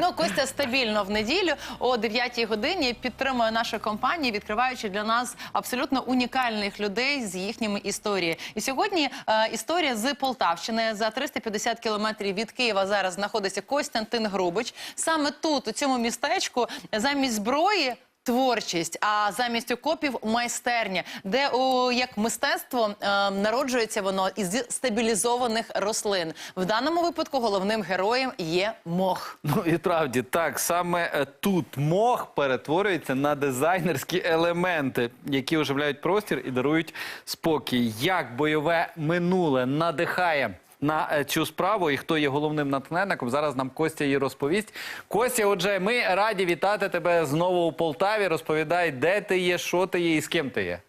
Ну, Костя стабільно в неділю о 9 годині підтримує нашу компанію, відкриваючи для нас абсолютно унікальних людей з їхніми історіями. І сьогодні е, історія з Полтавщини за 350 кілометрів від Києва зараз знаходиться Костянтин Грубич. Саме тут, у цьому містечку, замість зброї. Творчість, а замість окопів майстерня, де о, як мистецтво е, народжується воно із стабілізованих рослин. В даному випадку головним героєм є мох. Ну і правді, так саме е, тут мох перетворюється на дизайнерські елементи, які оживляють простір і дарують спокій. Як бойове минуле надихає на е, цю справу, і хто є головним натхненником, зараз нам Костя її розповість. Костя, отже, ми раді вітати тебе знову у Полтаві. Розповідай, де ти є, що ти є і з ким ти є.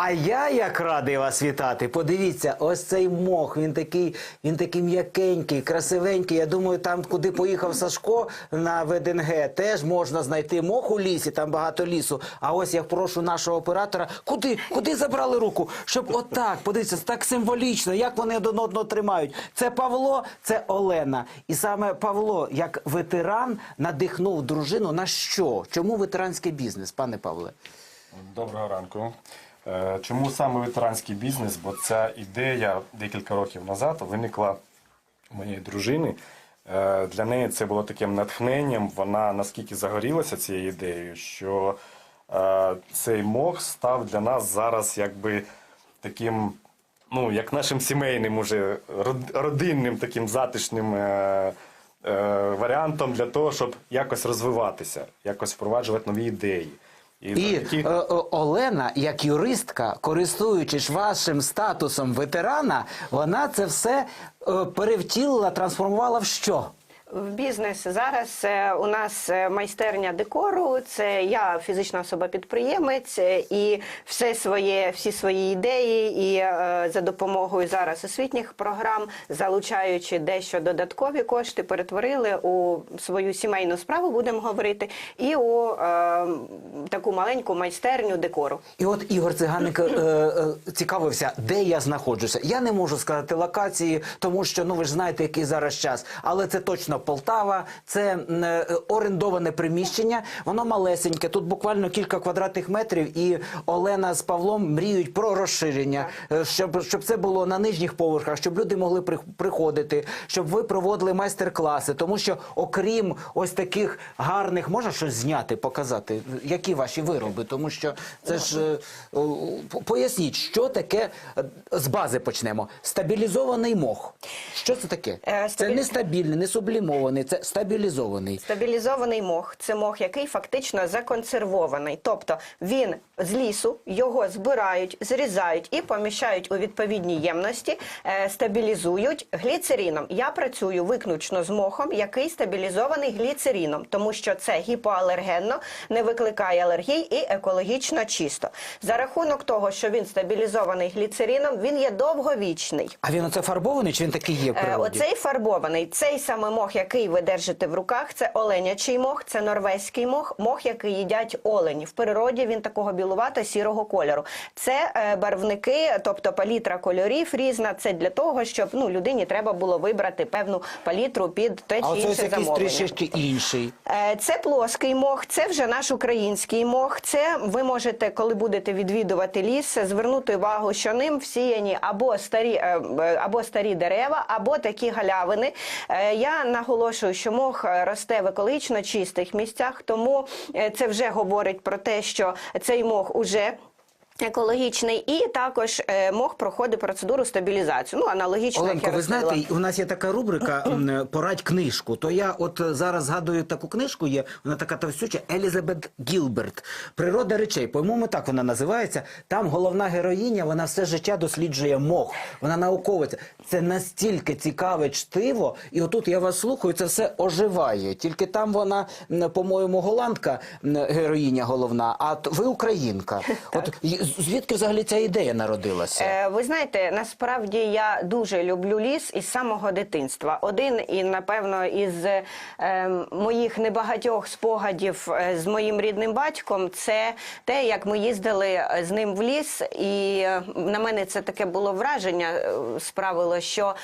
А я як радий вас вітати. Подивіться, ось цей мох. Він такий, він такий м'якенький, красивенький. Я думаю, там, куди поїхав Сашко на ВДНГ, теж можна знайти мох у лісі, там багато лісу. А ось я прошу нашого оператора, куди, куди забрали руку? Щоб отак, подивіться, так символічно, як вони один одного тримають. Це Павло, це Олена. І саме Павло, як ветеран, надихнув дружину на що? Чому ветеранський бізнес, пане Павле? Доброго ранку. Е, Чому саме ветеранський бізнес? Бо ця ідея декілька років назад виникла у моєї дружини. Е, Для неї це було таким натхненням. Вона наскільки загорілася цією ідеєю, що е, цей мох став для нас зараз якби таким, ну, як нашим сімейним, уже родинним таким затишним. Варіантом для того, щоб якось розвиватися, якось впроваджувати нові ідеї. І е, е, Олена, як юристка, користуючись вашим статусом ветерана, вона це все е, перевтілила, трансформувала в що? В бізнес зараз е, у нас е, майстерня декору. Це я фізична особа-підприємець, е, і все своє, всі свої ідеї, і за допомогою зараз освітніх програм, залучаючи дещо додаткові кошти, перетворили у свою сімейну справу, будемо говорити, і у е, таку маленьку майстерню декору. І от Ігор Циганик цікавився, де я знаходжуся. Я не можу сказати локації, тому що ну ви ж знаєте, який зараз час. Але це точно Полтава, це е, орендоване приміщення. Воно малесеньке. Тут буквально кілька квадратних метрів. І Олена з Павлом мріють про розширення, е, щоб, щоб це було на нижніх поверхах, щоб люди могли приходити, щоб ви проводили майстер-класи. Тому що, окрім ось таких гарних, можна щось зняти, показати, які ваші вироби, тому що це ж е, поясніть, що таке з бази почнемо. Стабілізований мох. Що це таке? Це стабіль- не стабільний, не це стабілізований. Стабілізований мох це мох, який фактично законсервований. Тобто він з лісу його збирають, зрізають і поміщають у відповідні ємності, е, стабілізують гліцерином. Я працюю виключно з мохом, який стабілізований гліцерином, тому що це гіпоалергенно, не викликає алергій і екологічно чисто. За рахунок того, що він стабілізований гліцерином, він є довговічний. А він оце фарбований чи він такий є в Е, природі? Оцей фарбований, цей саме мох, який ви держите в руках, це оленячий мох, це норвезький мох, мох, який їдять олені. В природі він такого білувато-сірого кольору. Це е, барвники, тобто палітра кольорів різна. Це для того, щоб ну, людині треба було вибрати певну палітру під те чи інше замовлення. трішечки інший. Е, Це плоский мох, це вже наш український мох. Це ви можете, коли будете відвідувати ліс, звернути увагу, що ним всіяні або старі, е, або старі дерева, або такі галявини. Е, Я наголошую, що мох е, росте в екологічно чистих місцях, тому е, це вже говорить про те, що цей мох уже. Екологічний і також е, мох проходить процедуру стабілізації. Ну аналогічно як я ви знаєте, у нас є така рубрика «Порадь книжку». То я от зараз згадую таку книжку, є вона така товстюча Елізабет Гілберт. Природа речей. По-моєму, так вона називається. Там головна героїня, вона все життя досліджує мох. Вона науковиця. Це настільки цікаве чтиво. І отут я вас слухаю, це все оживає. Тільки там вона, по-моєму, голландка героїня головна, а ви українка. От звідки взагалі ця ідея народилася? Е, Ви знаєте, насправді я дуже люблю ліс із самого дитинства. Один і напевно із е, моїх небагатьох спогадів е, з моїм рідним батьком це те, як ми їздили е, з ним в ліс, і е, на мене це таке було враження справило, що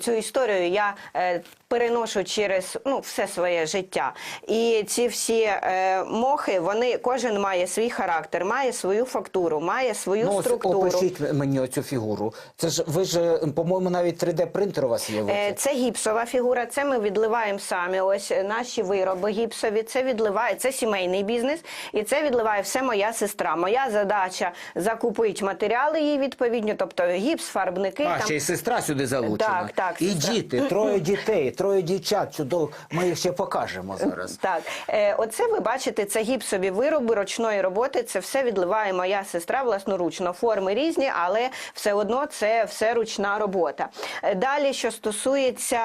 цю історію я. е, Переношу через ну все своє життя, і ці всі е, мохи, вони кожен має свій характер, має свою фактуру, має свою ну, структуру. опишіть мені оцю фігуру. Це ж ви ж, по-моєму, навіть 3D принтер у вас є. Е. Це гіпсова фігура, це ми відливаємо самі. Ось е, наші вироби гіпсові. Це відливає, це сімейний бізнес, і це відливає все моя сестра. Моя задача закупити матеріали їй відповідно, тобто гіпс, фарбники. А, там. ще й сестра сюди залучена. Так, так, І сестра. діти, троє дітей, троє дівчат. Чудово. Ми їх ще покажемо зараз. Так, е, оце ви бачите, це гіпсові вироби ручної роботи. Це все відливає моя сестра власноручно. Форми різні, але все одно це все ручна робота. Е, Далі, що стосується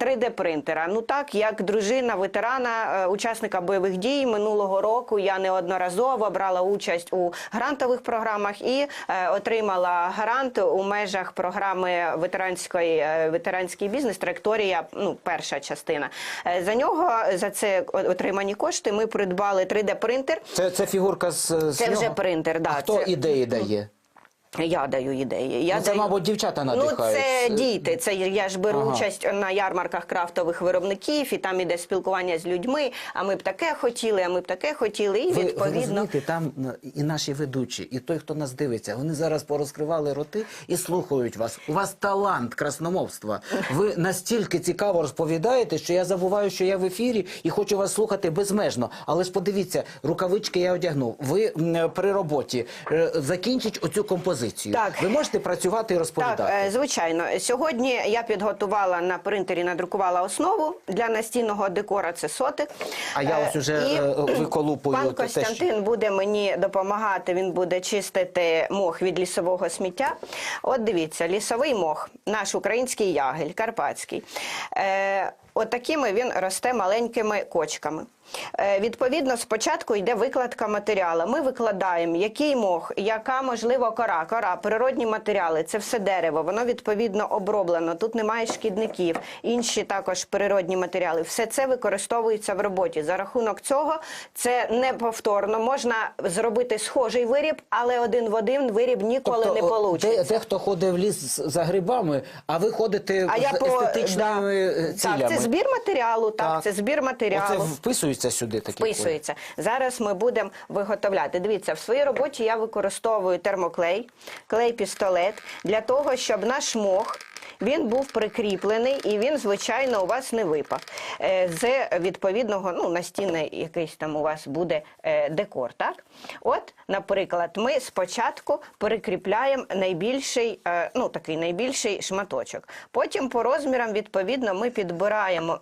3D принтера, ну так як дружина ветерана, е, учасника бойових дій минулого року, я неодноразово брала участь у грантових програмах і е, отримала грант у межах програми ветеранської е, ветеранський бізнес. Траєкторія, ну перша частина. Е, За нього за це отримані кошти. Ми придбали 3D принтер. Це, це фігурка з, з Це вже нього? принтер, да, хто ідеї дає? Я даю ідеї. Я Ну, це, даю... мабуть, дівчата Ну, це діти. Це я ж беру Ага. участь на ярмарках крафтових виробників, і там іде спілкування з людьми. А ми б таке хотіли, а ми б таке хотіли. І Ви, відповідно. розумієте, там і наші ведучі, і той, хто нас дивиться, вони зараз порозкривали роти і слухають вас. У вас талант красномовства. Ви настільки цікаво розповідаєте, що я забуваю, що я в ефірі і хочу вас слухати безмежно. Але ж подивіться, рукавички я одягнув. Ви при роботі е, закінчіть оцю композицію. Так. Ви можете працювати і розповідати. Так, е, звичайно. Сьогодні я підготувала на принтері, надрукувала основу для настінного декора. Це сотик. А я ось уже, І е, виколупую Пан те, що- Костянтин буде мені допомагати. Він буде чистити мох від лісового сміття. От дивіться, лісовий мох, наш український ягель, карпатський. Е, От він росте маленькими кочками. Е, Відповідно, спочатку йде викладка матеріалу. Ми викладаємо, який мох, яка можливо кора, кора, природні матеріали, це все дерево, воно відповідно оброблено. Тут немає шкідників, інші також природні матеріали. Все це використовується в роботі. За рахунок цього це неповторно. Можна зробити схожий виріб, але один в один виріб ніколи не о, вийде. де, дехто ходить в ліс за грибами, а ви ходите А з я по естетичними да. е, цілями. Так, це збір матеріалу. Так, Так. це збір матеріалу. Оце вписується сюди такі кольори? Вписується. Зараз ми будемо виготовляти. Дивіться, в своїй роботі я використовую термоклей, клей-пістолет для того, щоб наш мох. Він був прикріплений і він, звичайно, у вас не випав. Е, З відповідного, ну, стіни якийсь там у вас буде е, декор, так? От, наприклад, ми спочатку перекріпляємо найбільший, е, ну, такий найбільший шматочок. Потім по розмірам, відповідно, ми підбираємо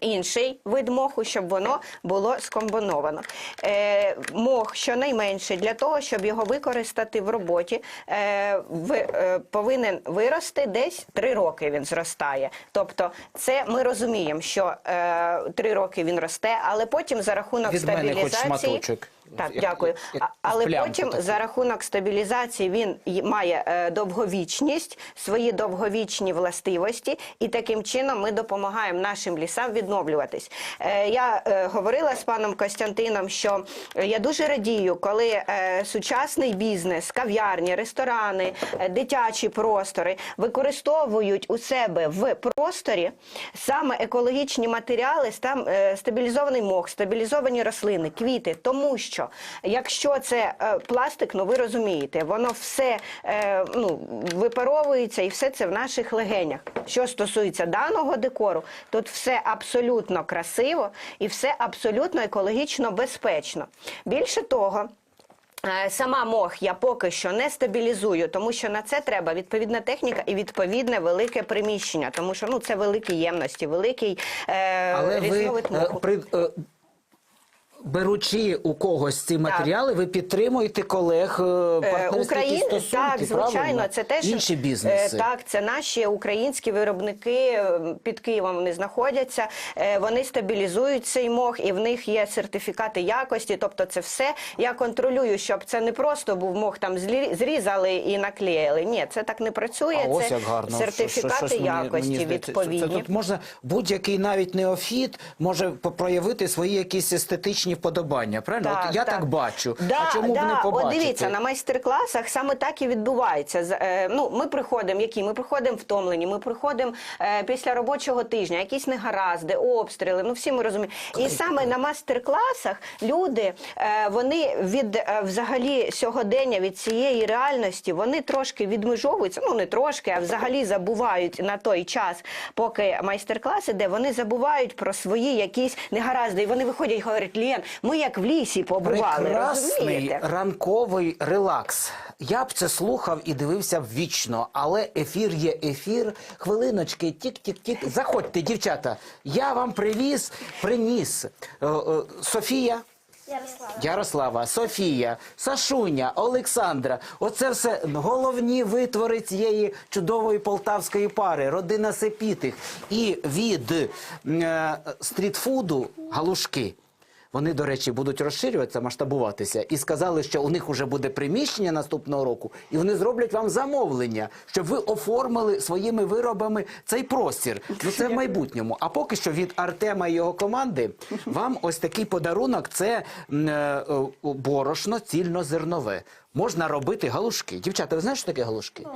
інший вид моху, щоб воно було скомбоновано. Е, мох щонайменше для того, щоб його використати в роботі, е, в, е, повинен вирости десь 3 роки він зростає. Тобто, це ми розуміємо, що е, 3 роки він росте, але потім за рахунок Від мене хоч стабілізації. шматочок. Так, Як- дякую. як але плямку потім за рахунок стабілізації він має е, довговічність, свої довговічні властивості, і таким чином ми допомагаємо нашим лісам відновлюватись. Е, я е, говорила з паном Костянтином, що я дуже радію, коли сучасний бізнес, кав'ярні, ресторани, дитячі простори використовують у себе в просторі саме екологічні матеріали, стабілізований мох, стабілізовані рослини, квіти, тому що якщо це е, пластик, ну ви розумієте, воно все е, ну, випаровується і все це в наших легенях. Що стосується даного декору, тут все абсолютно красиво і все абсолютно екологічно безпечно. Більше того. Е, Сама мох я поки що не стабілізую, тому що на це треба відповідна техніка і відповідне велике приміщення, тому що ну це великі ємності, великий е, Але ви різновид е, моху. при, е, беручи у когось ці матеріали, ви підтримуєте колег е, Е, партнерські Україн... стосунки, так, звичайно, правильно? це теж інші е, бізнеси. Так, це наші українські виробники під Києвом. Вони знаходяться. Вони стабілізують цей мох, і в них є сертифікати якості. Тобто, це все я контролюю, щоб це не просто був мох там зрізали і наклеїли. Ні, це так не працює. А ось це як гарно. сертифікати Що- що- мені- якості мені здається, відповідні. Це, тут можна будь-який навіть неофіт може проявити свої якісь естетичні вподобання. Правильно? От я так, бачу. Да, а чому да. б не побачити? От дивіться, на майстер-класах саме так і відбувається. Е, ну, ми приходимо, які? Ми приходимо втомлені, ми приходимо е, після робочого тижня, якісь негаразди, обстріли, ну всі ми розуміємо. І саме на майстер-класах люди, е, вони від взагалі сьогодення, від цієї реальності, вони трошки відмежовуються, ну не трошки, а взагалі забувають на той час, поки майстер-клас іде, вони забувають про свої якісь негаразди. І вони виходять і говорять, Лен, ми як в лісі побували, Прекрасний розумієте? ранковий релакс. Я б це слухав і дивився вічно, але ефір є ефір. Хвилиночки, тік-тік-тік. Заходьте, дівчата. Я вам привіз, приніс. Е, е, Софія. Ярослава. Ярослава, Софія, Сашуня, Олександра. Оце все головні витвори цієї чудової полтавської пари, родина Сепітих. І від е, стрітфуду галушки. Вони, до речі, будуть розширюватися, масштабуватися, і сказали, що у них вже буде приміщення наступного року, і вони зроблять вам замовлення, щоб ви оформили своїми виробами цей простір. Ну це в майбутньому. А поки що від Артема і його команди вам ось такий подарунок це е, е, борошно цільнозернове. Можна робити галушки. Дівчата, ви знаєте, що таке галушки?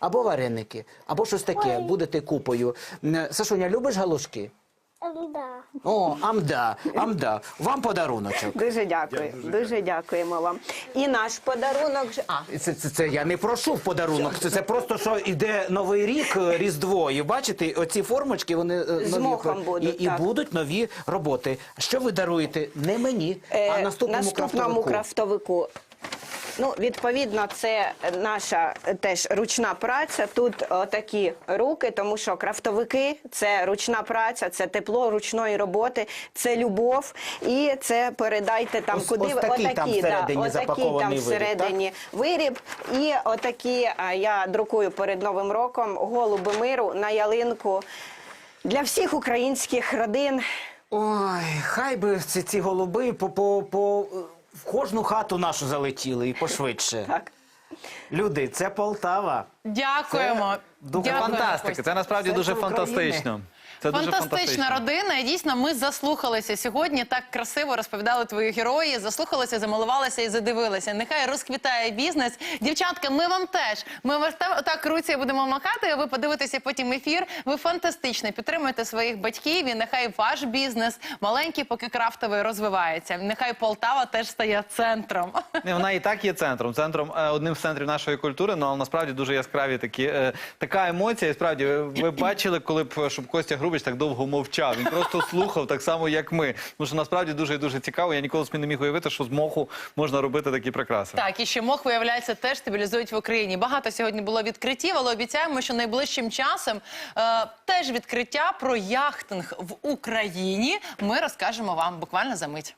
Або вареники, або щось таке. Будете купою. Е, Сашуня, любиш галушки? О, амда, амда. Вам подаруночок. Дуже дякую, дуже дякуємо вам. І наш подарунок ж- а Це, це, це я не прошу в подарунок. Це, це просто що йде новий рік, е, Різдво. І бачите, оці формочки вони е, З нові мохом про- будуть, і, і так. будуть нові роботи. Що ви даруєте? Не мені, Е, а наступному, наступному крафтовику. крафтовику. Ну, відповідно, це наша теж ручна праця. Тут отакі руки, тому що крафтовики це ручна праця, це тепло ручної роботи, це любов. І це передайте там, Ось- куди ось ви такий отакі, там всередині да, отакий там запакований виріб, всередині виріб. І отакі я друкую перед Новим роком голуби миру на ялинку для всіх українських родин. Ой, хай би ці, ці голуби по, по, по в кожну хату нашу залетіли і пошвидше. Так. Люди, це Полтава. Дякуємо. дуже Це Дякуємо, фантастика. Це насправді Це дуже України. фантастично. Це дуже Фантастична родина. І дійсно, ми заслухалися сьогодні. Так красиво розповідали твої герої. Заслухалися, замилувалися і задивилися. Нехай розквітає бізнес. Дівчатка, ми вам теж. Ми вас та- так руці будемо махати. А ви подивитеся потім ефір. Ви фантастично підтримуєте своїх батьків. І нехай ваш бізнес маленький, поки крафтовий розвивається. Нехай Полтава теж стає центром. Ні, Вона і так є центром. Центром е, одним з центрів нашої культури, ну але насправді дуже яскраві такі е, така емоція. І справді, ви, бачили, коли б щоб Костя Грубич так довго мовчав. Він просто слухав так само, як ми. Тому що насправді дуже і дуже цікаво. Я ніколи собі не міг уявити, що з моху можна робити такі прикраси. Так, і ще мох, виявляється, теж стабілізують в Україні. Багато сьогодні було відкриттів, але обіцяємо, що найближчим часом е, теж відкриття про яхтинг в Україні ми розкажемо вам буквально за мить.